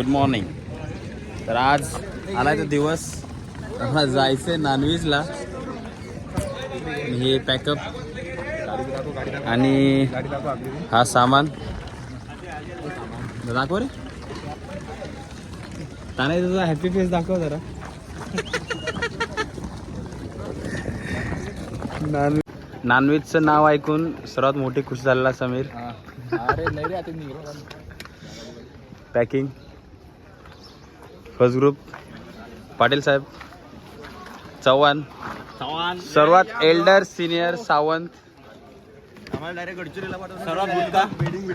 Good morning तर आज आलाय तो दिवस. आम्हाला जायचंय नॉनव्हेजला हे पॅकअप आणि हा सामान. दाखव रे. तानाई तुझा हॅपी फेस दाखव जरा. नॉन नॉनव्हेजचं नाव ऐकून सर्वात मोठी खुश झालेला समीर. अरे नाही रे आता packing first group Patil Saheb Chavan. सर्वात एल्डर सिनियर सावंत.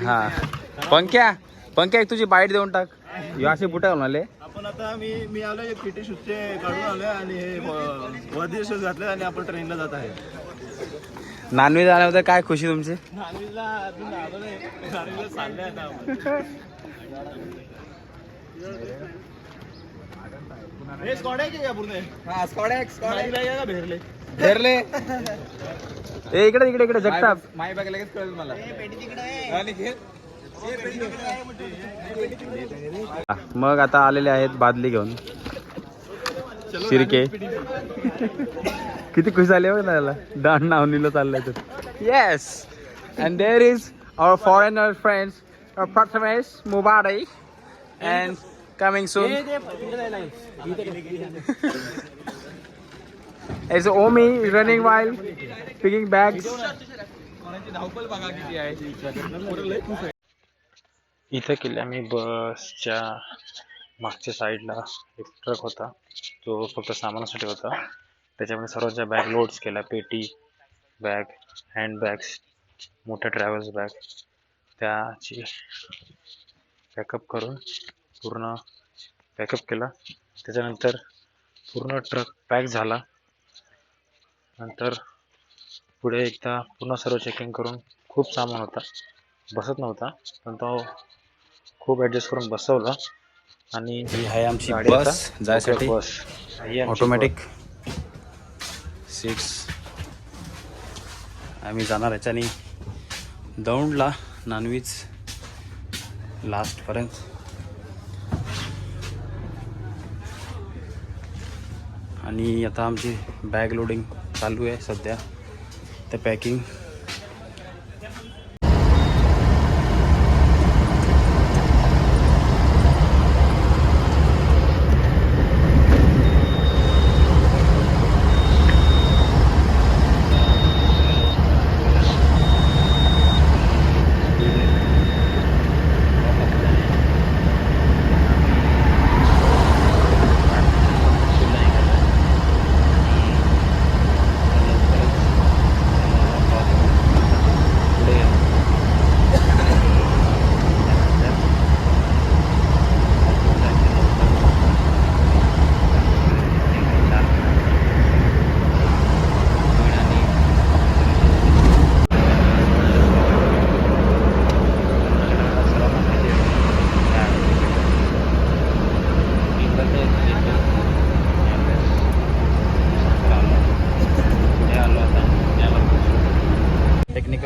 हा. पंख्या पंख्या एक तुझी बाईट देऊन टाक. ह्यो असे बुटा घालून आले. आपण आता मी मी आलो एक पीटी शूटचे काढून आलोय आणि हे वधी शूज घातले आणि आपण ट्रेनला जात आहे. नॉनव्हेज आल्याबद्दल काय खुशी तुमची? अजून आलो नाही आता आपण. भेरले. ए इकडे इकडे इकडे जगताप. माय बॅग लगेच कळेल मला मग आता आलेले आहेत बादली घेऊन. शिरके. किती खुश झाले बघ ना त्याला. दांड नावनीला चाललंय तर yes and there is our foreigner friends Prathamesh Mubarak and coming soon it's Omi running while picking bags इथं केली आम्ही बसच्या मागच्या साईडला एक ट्रक होता. तो फक्त सामानासाठी होता. त्याच्यामध्ये सर्वांच्या बॅग लोड्स केल्या पेटी बॅग हँड बॅग्स मोठ्या ट्रॅव्हल्स बॅग त्याची पॅकअप करून पूर्ण पॅकअप केला. त्याच्यानंतर पूर्ण ट्रक पॅक झाला. नंतर पुढे एकदा पूर्ण सर्व चेकिंग करून खूप सामान होता. बसत नव्हता पण तो खूप ॲडजस्ट करून बसवला. आणि ही आहे आमची गाडी बस जायसाठी. बस ऑटोमॅटिक सीट्स आम्ही जाणार ह्याच्यानी दौंडला नॉनव्हेज लास्टपर्यंत आणि आता आमची बॅग लोडिंग चालू आहे सध्या. तर पॅकिंग.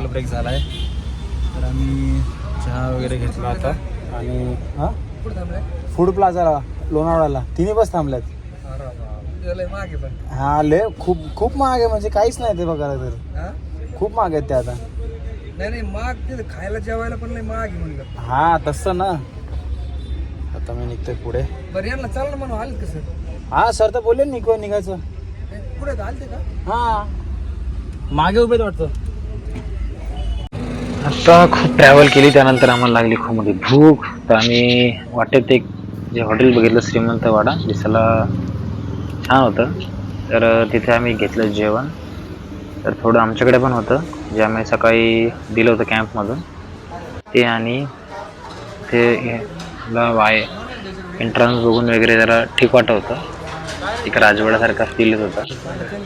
ब्रेक झाला आहे तर आम्ही चहा वगैरे घेतला आता. आणि हां? फूड प्लाझाला लोणावळ्याला. तिन्ही बस थांबल्यात. मागे पण. हा ले खूप खूप महाग आहे म्हणजे काहीच नाही ते बघायला तर. हा? खूप महाग आहेत ते आता. नाही नाही माग ते खायला जेवायला पण नाही माग म्हणलं. हा तसं ना. आता मी निघतोय पुढे. बरं यांना चाल ना म्हणून आले कसं हा सर तर बोलले निघ निघायचं. पुढे आलते का? हा. मागे उभे वाटतं. आता खूप ट्रॅव्हल केली त्यानंतर आम्हाला लागली खूप मोठी भूक. तर आम्ही वाटेत एक जे हॉटेल बघितलं श्रीमंत वाडा दिसायला छान होतं. तर तिथे आम्ही घेतलं जेवण. तर थोडं आमच्याकडे पण होतं जे आम्ही सकाळी दिलं होतं कॅम्पमधून. ते आणि ते ला वाय एंट्रन्स बघून वगैरे जरा ठीक वाटत होतं. एक राजवाड्यासारखा फील येत होता.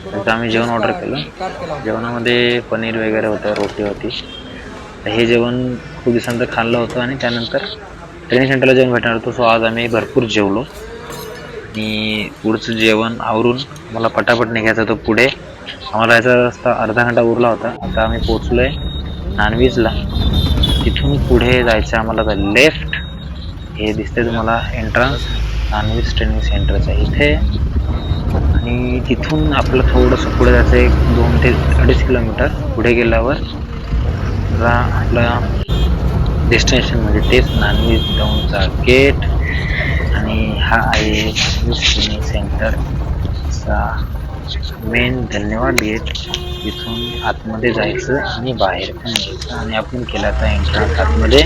त्याचं आम्ही जेवण ऑर्डर केलं. जेवणामध्ये पनीर वगैरे होतं रोटी होती. हे जेवण खूप दिवसानंतर खाल्लं होतं आणि त्यानंतर ट्रेनिंग सेंटरला जेवण भेटणार होतं. सो आज आम्ही भरपूर जेवलो. आणि पुढचं जेवण आवरून मला पटापट निघायचं होतं पुढे. आम्हाला याचा रस्ता अर्धा घंटा उरला होता. आता आम्ही पोचलोय नानवीजला. तिथून पुढे जायचं आम्हाला लेफ्ट हे दिसते तुम्हाला एंट्रन्स नॉनव्हेज ट्रेनिंग सेंटरचं आहे इथे आणि तिथून आपलं थोडंसं पुढे जायचं एक दोन ते अडीच किलोमीटर पुढे गेल्यावर रा आपला डेस्टिनेशन म्हणजे तेच नॉनव्हेज डाऊनचा गेट आणि हा आहे ट्रेनिंग सेंटरचा मेन धन्यवाद गेट इथून आतमध्ये जायचं आणि बाहेर पण यायचं. आणि आपण केला आता एंट्रन्स आतमध्ये.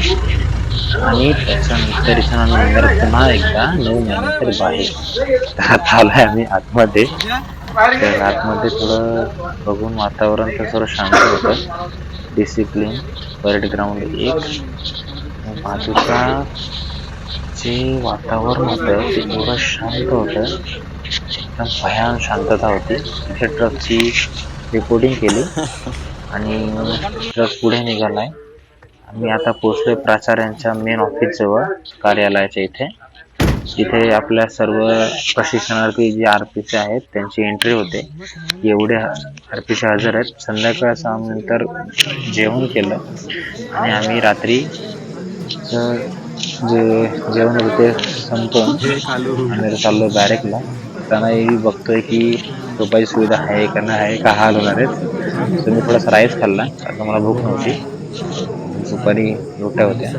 आणि त्याच्यानंतर इथून पुन्हा एकदा नऊ महिन्यानंतर बाहेर. तर आता आलोय आम्ही आतमध्ये. तर आतमध्ये थोडं बघून वातावरण तर थोडं शांत होतं. डिसिप्लिन परेड ग्राउंड एक. आणि बाजूचा जे वातावरण होतं ते थोडं शांत होतं. एकदम भयान शांतता होती. तिथे ट्रकची रिपोर्टिंग केली. आणि ट्रक पुढे निघालाय. आम्ही आता पोचलोय प्राचार्यांच्या मेन ऑफिस जवळ कार्यालयाच्या इथे. तिथे आपल्या सर्व प्रशिक्षणार्थी जे आर पीचे आहेत त्यांची एंट्री होते. एवढे आर पीचे हजर आहेत. संध्याकाळ नंतर जेवण केलं आणि आम्ही रात्री जे जेवण होते संपतो संपवून आम्ही चाललो बॅरेकला. त्यांनाही बघतोय की झोपायची सुविधा आहे का नाही आहे का हाल होणार आहेत. तर मी थोडासा राईस खाल्ला. आता मला भूक नव्हती. दुपारी रोट्या होत्या.